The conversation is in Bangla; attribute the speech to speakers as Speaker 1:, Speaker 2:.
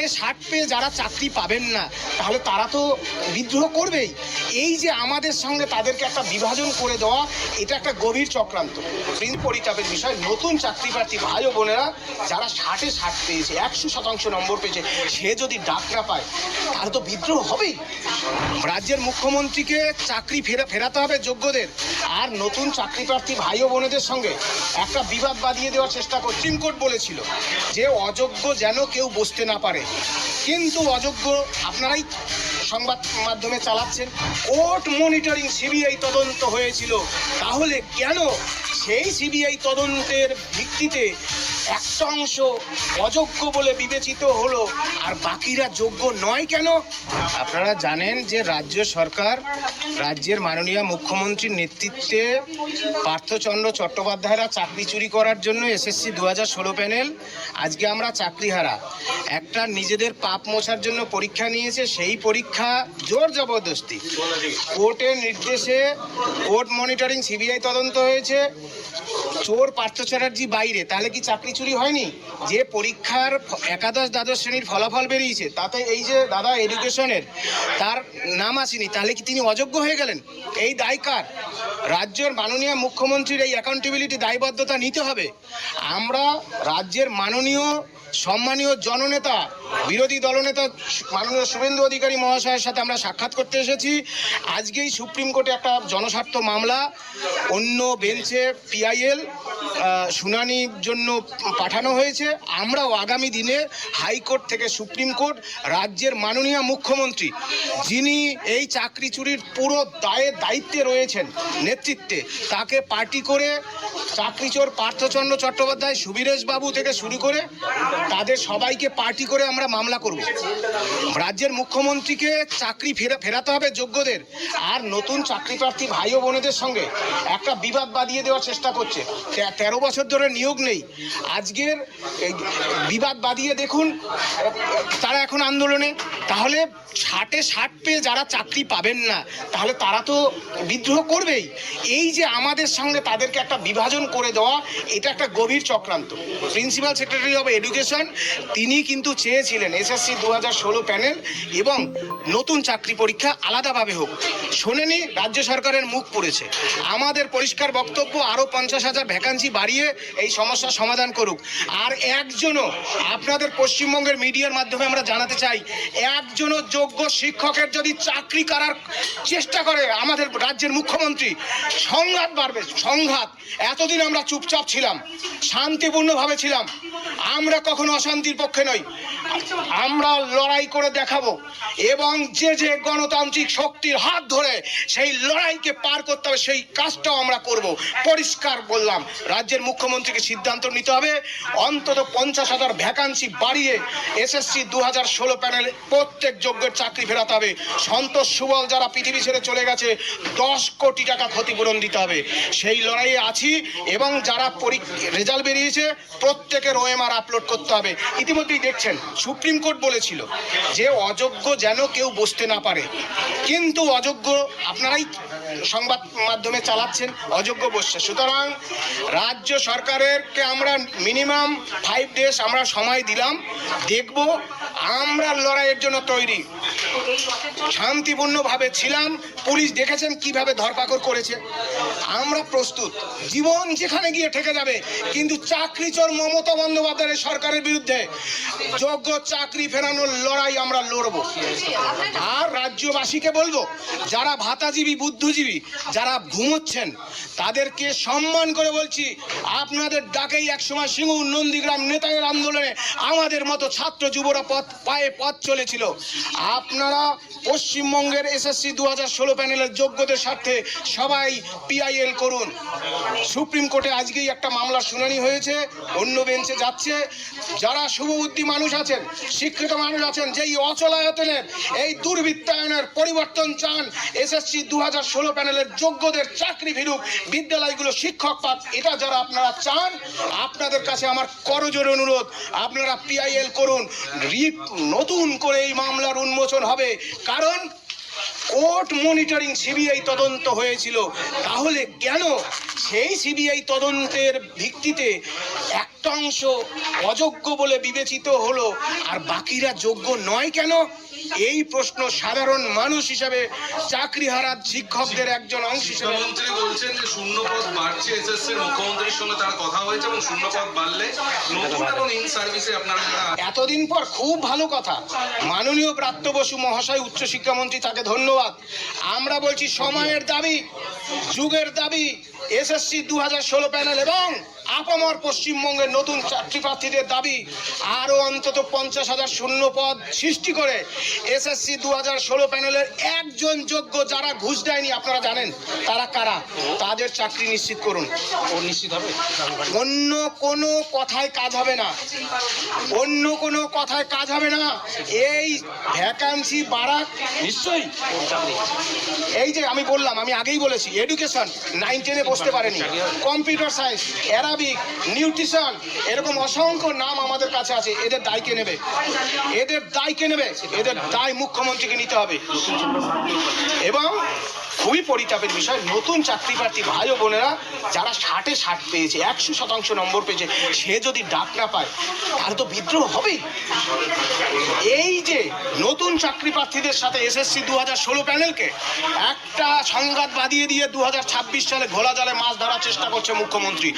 Speaker 1: ষাটে ষাট পেয়ে যারা চাকরি পাবেন না, তাহলে তারা তো বিদ্রোহ করবেই। এই যে আমাদের সঙ্গে তাদেরকে একটা বিভাজন করে দেওয়া, এটা একটা গভীর চক্রান্ত। ঋণ পরিতাপের বিষয়, নতুন চাকরি প্রার্থী ভাই ও বোনেরা যারা ষাটে ষাট পেয়েছে, একশো শতাংশ নম্বর পেয়েছে, সে যদি ডাক না পায়, তাহলে তো বিদ্রোহ হবেই। রাজ্যের মুখ্যমন্ত্রীকে চাকরি ফেরা, ফেরাতে হবে যোগ্যদের। আর নতুন চাকরি প্রার্থী ভাই ও বোনেদের সঙ্গে একটা বিবাদ বাঁধিয়ে দেওয়ার চেষ্টা করে সুপ্রিম কোর্ট বলেছিল যে অযোগ্য যেন কেউ বসতে না পারে। কিন্তু অযোগ্য আপনারাই সংবাদ মাধ্যমে চালাচ্ছেন। কোর্ট মনিটরিং সিবিআই তদন্ত হয়েছিল। তাহলে কেন সেই সিবিআই তদন্তের ভিত্তিতে একটা অংশ অযোগ্য বলে বিবেচিত হলো। আর বাকিরা যোগ্য নয় কেন? আপনারা জানেন যে রাজ্য সরকার, রাজ্যের মাননীয় মুখ্যমন্ত্রীর নেতৃত্বে পার্থচন্দ্র চট্টোপাধ্যায়রা চাকরি চুরি করার জন্য এসএসসি দু হাজার ষোলো প্যানেল, আজকে আমরা চাকরিহারা। একটা নিজেদের পাপ মোছার জন্য পরীক্ষা নিয়েছে, সেই পরীক্ষা জোর জবরদস্তি। কোর্টের নির্দেশে কোর্ট মনিটরিং সিবিআই তদন্ত হয়েছে। চোর পার্থ চ্যাটার্জি বাইরে, তাহলে কি চাকরি চুরি হয়নি? যে পরীক্ষার একাদশ দ্বাদশ শ্রেণির ফলাফল বেরিয়েছে, তাতে এই যে দাদা এডুকেশনের তার নাম আসেনি, তাহলে কি তিনি অযোগ্য হয়ে গেলেন? এই দায়কার রাজ্যের মাননীয় মুখ্যমন্ত্রীর এই অ্যাকাউন্টেবিলিটি দায়বদ্ধতা নিতে হবে। আমরা রাজ্যের মাননীয় সম্মানীয় জননেতা, বিরোধী দলনেতা মাননীয় শুভেন্দু অধিকারী মহাশয়ের সাথে আমরা সাক্ষাৎ করতে এসেছি। আজকেই সুপ্রিম কোর্টে একটা জনস্বার্থ মামলা, অন্য বেঞ্চে পিআইএল শুনানির জন্য পাঠানো হয়েছে। আমরাও আগামী দিনে হাইকোর্ট থেকে সুপ্রিম কোর্ট, রাজ্যের মাননীয় মুখ্যমন্ত্রী, যিনি এই চাকরি চুরির পুরো দায়ের দায়িত্বে রয়েছেন নেতৃত্বে, তাকে পার্টি করে চাকরিচোর পার্থচন্দ্র চট্টোপাধ্যায়, সুবীরেশ বাবু থেকে শুরু করে তাদের সবাইকে পার্টি করে আমরা মামলা করব। রাজ্যের মুখ্যমন্ত্রীকে চাকরি ফেরা, ফেরাতে হবে যোগ্যদের। আর নতুন চাকরি প্রার্থী ভাই ও বোনেদের সঙ্গে একটা বিবাদ বাঁধিয়ে দেওয়ার চেষ্টা করছে। তেরো বছর ধরে নিয়োগ নেই। আজকের বিবাদ বাঁধিয়ে দেখুন, তারা এখন আন্দোলনে তাহলে ষাটে ষাট পেয়ে যারা চাকরি পাবেন না, তাহলে তারা তো বিদ্রোহ করবেই। এই যে আমাদের সঙ্গে তাদেরকে একটা বিভাজন করে দেওয়া, এটা একটা গভীর চক্রান্ত। প্রিন্সিপাল সেক্রেটারি অফ এডুকেশন তিনি কিন্তু চেয়েছিলেন এসএসসি দু হাজার ষোলো প্যানেল এবং নতুন চাকরি পরীক্ষা আলাদাভাবে হোক। শোনেনি রাজ্য সরকারের মুখ পড়েছে। আমাদের পরিষ্কার বক্তব্য, আরও পঞ্চাশ হাজার ভ্যাকান্সি বাড়িয়ে এই সমস্যার সমাধান করুক। আর একজনও আপনাদের পশ্চিমবঙ্গের মিডিয়ার মাধ্যমে আমরা জানাতে চাই একজনও যোগ্য শিক্ষকের যদি চাকরি করার চেষ্টা করে আমাদের রাজ্যের মুখ্যমন্ত্রী, সংঘাত বাড়বে, সংঘাত। এতদিন আমরা চুপচাপ ছিলাম, শান্তিপূর্ণভাবে ছিলাম। আমরা কখনো অশান্তির পক্ষে নই। আমরা লড়াই করে দেখাবো এবং যে যে গণতান্ত্রিক শক্তির হাত ধরে সেই লড়াইকে পার করতে হবে, সেই কাজটাও আমরা করব। পরিষ্কার বললাম, রাজ্যের মুখ্যমন্ত্রীকে সিদ্ধান্ত নিতে হবে। অন্তত পঞ্চাশ হাজার ভ্যাকান্সি বাড়িয়ে এসএসসি দু হাজার ষোলো প্যানেলে প্রত্যেক যোগ্যের চাকরি ফেরাতে হবে। সন্তোষ সুবল যারা পৃথিবী ছেড়ে চলে গেছে, দশ কোটি টাকা ক্ষতিপূরণ দিতে হবে। সেই লড়াইয়ে আছি এবং যারা রেজাল্ট বেরিয়েছে, প্রত্যেকের ওএমআর আপলোড করতে হবে। ইতিমধ্যেই দেখছেন সুপ্রিম কোর্ট বলেছিল যে অযোগ্য যেন কেউ বসতে না পারে। কিন্তু অযোগ্য আপনারাই সংবাদ মাধ্যমে চালাচ্ছেন, অযোগ্য বসছে। সুতরাং রাজ্য সরকারেরকে আমরা মিনিমাম ফাইভ ডেজ আমরা সময় দিলাম, দেখব আমরা লড়াইয়ের জন্য তৈরি। শান্তিপূর্ণভাবে ছিলাম, পুলিশ দেখেছেন কীভাবে ধরপাকড় করেছে। আমরা প্রস্তুত, জীবন যেখানে গিয়ে ঠেকে যাবে, কিন্তু চাকরি চোর মমতা বন্দ্যোপাধ্যায়ের সরকারের বিরুদ্ধে যোগ্য চাকরি ফেরানোর লড়াই আমরা লড়ব। আর রাজ্যবাসীকে বলব, যারা ভাতাজীবী, বুদ্ধিজীবী, যারা ঘুমোচ্ছেন, তাদেরকে সম্মান করে বলছি, আপনাদের ডাকেই একসময় সিঙ্গুর নন্দীগ্রাম নেতাদের আন্দোলনে আমাদের মতো ছাত্র যুবরা পথ, পায়ে পথ চলেছিল। আপনারা পশ্চিমবঙ্গের এসএসসি দু হাজার ষোলো প্যানেলের যোগ্যদের স্বার্থে সবাই পিআইএল করুন। সুপ্রিম কোর্টে আজকেই একটা মামলার শুনানি হয়েছে, অন্য বেঞ্চে যাচ্ছে। যারা শুভবুদ্ধি মানুষ আছেন শিক্ষিত মানুষ আছেন, যেই অচলায়তনের এই দুর্বৃত্তায়নের পরিবর্তন চান, এসএসসি দু হাজার ষোলো প্যানেলের যোগ্যদের চাকরি ফিরুক, বিদ্যালয়গুলো শিক্ষক পাক, এটা যারা আপনারা চান, আপনাদের কাছে আমার করজোর অনুরোধ, আপনারা পিআইএল করুন রিপ নতুন করে এই মামলার উন্মোচন হবে, কারণ কোর্ট মনিটরিং সিবিআই তদন্ত হয়েছিল, তাহলে কেন সেই সিবিআই তদন্তের ভিত্তিতে অংশ অযোগ্য বলে বিবেচিত হলো আর বাকিরা যোগ্য নয় কেন? এই প্রশ্ন সাধারণ মানুষ হিসাবে চাকরি হারা শিক্ষকদের একজন অংশ হিসেবে
Speaker 2: মন্ত্রী বলছেন যে শূন্য পদ বাড়ছে এসএসসি মুখ্যমন্ত্রীর সঙ্গে তার কথা হয়েছে এবং শূন্য পদ বাড়লে নতুন এবং ইন সার্ভিসে আপনারা
Speaker 1: এতদিন পর খুব ভালো কথা। মাননীয় প্রাপ্ত বসু মহাশয় উচ্চশিক্ষামন্ত্রী তাকে ধন্যবাদ। আমরা বলছি সময়ের দাবি যুগের দাবি এসএসসি দু হাজার ষোলো প্যানেল এবং আপামর পশ্চিমবঙ্গের নতুন চাকরি প্রার্থীদের দাবি আরও অন্তত পঞ্চাশ হাজার শূন্য পদ সৃষ্টি করে এসএসসি দু হাজার ষোলো প্যানেলের একজন যোগ্য যারা ঘুষ দেয়নি আপনারা জানেন তারা কারা? তাদের চাকরি নিশ্চিত করুন।
Speaker 3: ও নিশ্চিত হবে
Speaker 1: অন্য কোনো কথায় কাজ হবে না। অন্য কোনো কথায় কাজ হবে না। এই ভ্যাকান্সি বাড়াক। নিশ্চয়ই। এই যে আমি বললাম আমি আগেই বলেছি এডুকেশন নাইন টেনে বসতে পারেনি। কম্পিউটার সায়েন্স অ্যারাবিক নিউট্রিশন এরকম অসংখ্য নাম আমাদের কাছে আছে, এদের দায় কে নেবে? এদের দায় কে নেবে? এদের দায় মুখ্যমন্ত্রীকে নিতে হবে। এবং খুবই পরিতাপের বিষয়, নতুন চাকরি প্রার্থী ভাই ও বোনেরা যারা ষাটে ষাট পেয়েছে, একশো শতাংশ নম্বর পেয়েছে, সে যদি ডাক না পায়, তাহলে তো বিদ্রোহ হবেই। এই যে নতুন চাকরি প্রার্থীদের সাথে এসএসসি দু হাজার ষোলো প্যানেলকে, একটা সংঘাত বাঁধিয়ে দিয়ে দু হাজার ছাব্বিশ সালে ঘোলা জলে মাছ ধরার চেষ্টা করছে মুখ্যমন্ত্রী।